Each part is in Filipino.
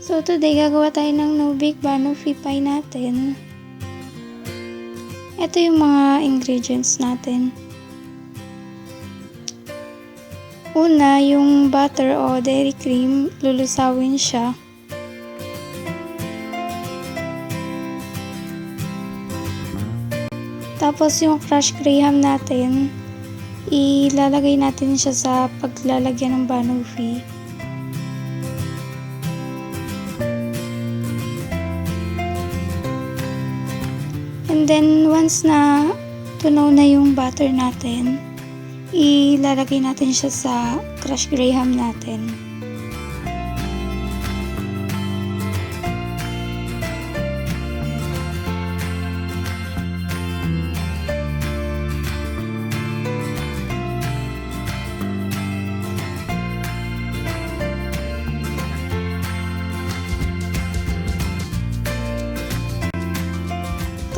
So today gagawa tayo ng no bake banoffee pie natin. Ito yung mga ingredients natin. Una, yung butter o dairy cream, lulusawin siya. Tapos yung crushed graham natin, ilalagay natin siya sa paglalagyan ng banoffee. Then, once na tunaw na yung butter natin, ilalagay natin siya sa crushed graham natin.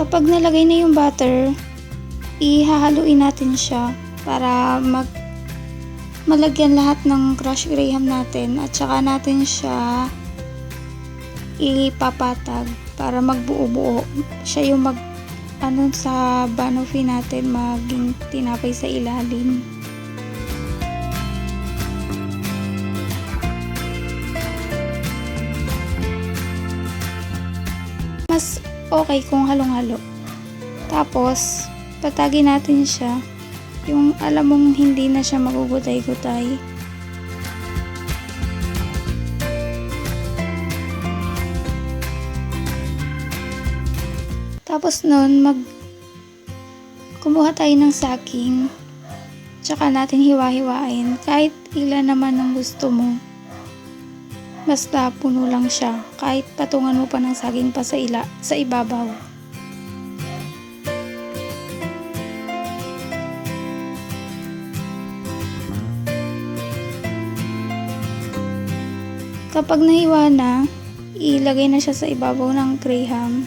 Kapag nalagay na yung butter, ihahaluin natin siya para mag malagyan lahat ng crushed graham natin at saka natin siya ipapatag para magbuo-buo. Siya yung mag ano sa banoffee natin maging tinapay sa ilalim. Okay kung halong-halo. Tapos, patagin natin siya. Yung alam mong hindi na siya magugutay-gutay. Tapos nun, mag kumuha tayo ng saking. Tsaka natin hiwa-hiwain. Kahit ilan naman ang gusto mo. Basta puno lang siya. Kahit patungan mo pa ng saging pa sa, ila, sa ibabaw. Kapag nahiwa na, ilagay na siya sa ibabaw ng graham.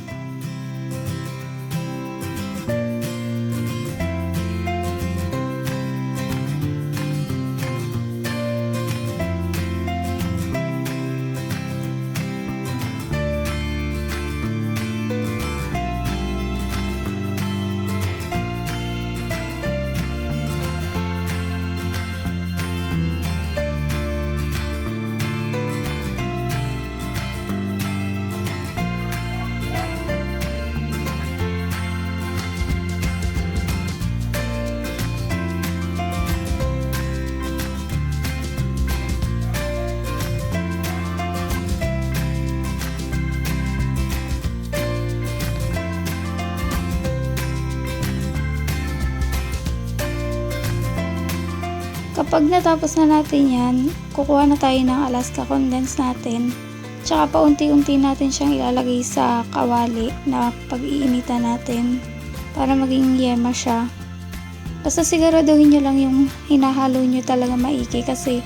Kapag natapos na natin yan, kukuha na tayo ng Alaska condense natin. Tsaka paunti-unti natin siyang ilalagay sa kawali na pag-iinitan natin para maging yema siya. Basta siguraduhin nyo lang yung hinahalo nyo talaga maigi kasi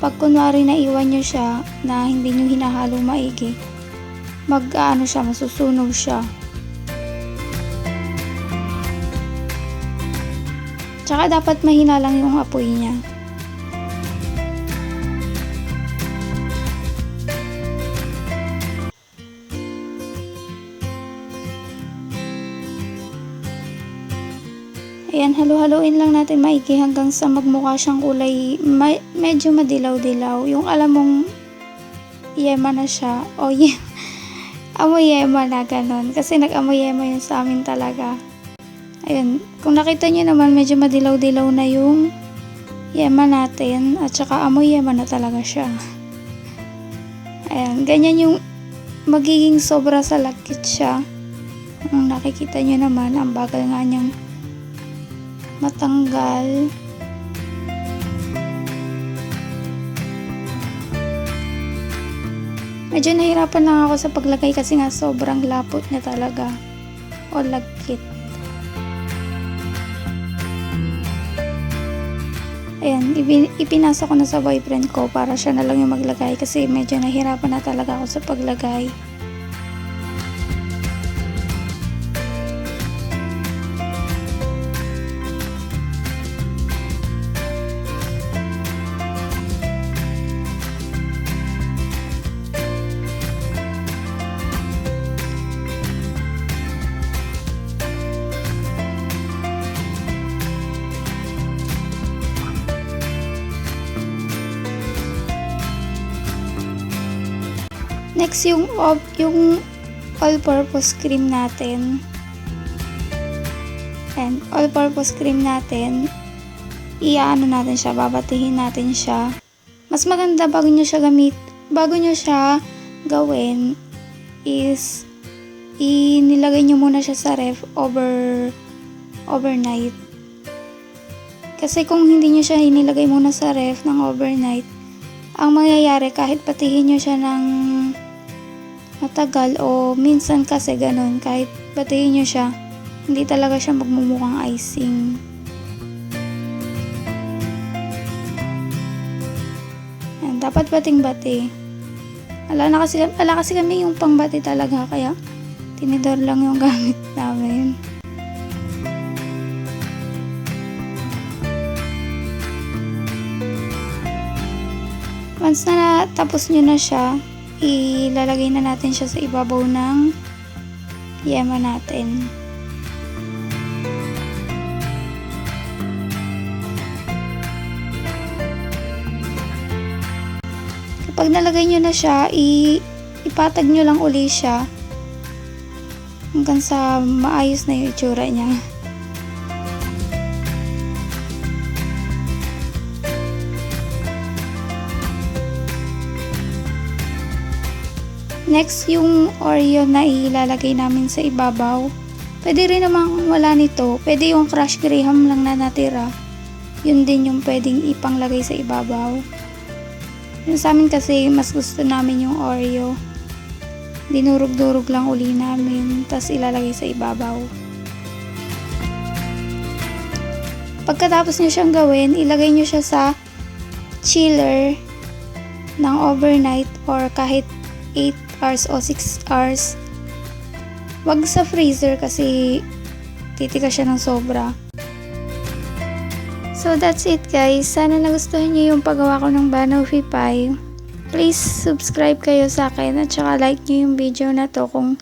pag kunwari naiwan nyo siya na hindi nyo hinahalo maigi, mag ano siya, masusunog siya. Tsaka dapat mahina lang yung apoy niya. Ayan, halo-haloin lang natin maigi hanggang sa magmukha siyang kulay ma- medyo madilaw-dilaw. Yung alam mong yema na siya. O, ye- amoy yema na ganon. Kasi nag-amoy yema yun sa amin talaga. Ayun, kung nakita niyo naman medyo madilaw-dilaw na yung yema natin at saka amoy yema na talaga siya. Ayan, ganyan yung magiging sobra sa lakit siya. Kung nakikita niyo naman, ang bagal nga niyang matanggal. Medyo nahirapan lang ako sa paglagay kasi nga sobrang lapot niya talaga. O lagkit. Ayan, ipi- ipinasa ko na sa boyfriend ko para siya na lang yung maglagay kasi medyo nahirapan na talaga ako sa paglagay. Next yung yung all-purpose cream natin. And all-purpose cream natin, iaano natin siya, babatihin natin siya. Mas maganda bago nyo siya gamit, bago nyo siya gawin is inilagay nyo muna siya sa ref over overnight. Kasi kung hindi nyo siya inilagay muna sa ref ng overnight, ang mangyayari kahit patihin nyo siya ng matagal o minsan kasi ganun, kahit patihin nyo siya, hindi talaga siya magmumukhang icing. Yan, dapat bating-bati. Ala, na kasi, ala kasi kami yung pangbati talaga, kaya tinidor lang yung gamit namin. Once na tapos nyo na siya, ilalagay na natin siya sa ibabaw ng yema natin. Kapag nalagay nyo na siya, ipatag nyo lang uli siya hanggang sa maayos na yung itsura niya. Next, yung Oreo na ilalagay namin sa ibabaw. Pwede rin namang wala nito. Pwede yung crush graham lang na natira. Yun din yung pwedeng ipanglagay sa ibabaw. Yung sa amin kasi, mas gusto namin yung Oreo. Dinurog-durog lang uli namin, tas ilalagay sa ibabaw. Pagkatapos nyo siyang gawin, ilagay nyo siya sa chiller ng overnight or kahit 8 hours o 6 hours. Wag sa freezer kasi titika siya ng sobra. So that's it guys. Sana nagustuhan niyo yung paggawa ko ng Banoffee Pie. Please subscribe kayo sa akin at saka like niyo yung video na to kung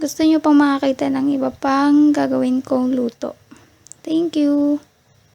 gusto niyo pang makakita ng iba pang gagawin kong luto. Thank you!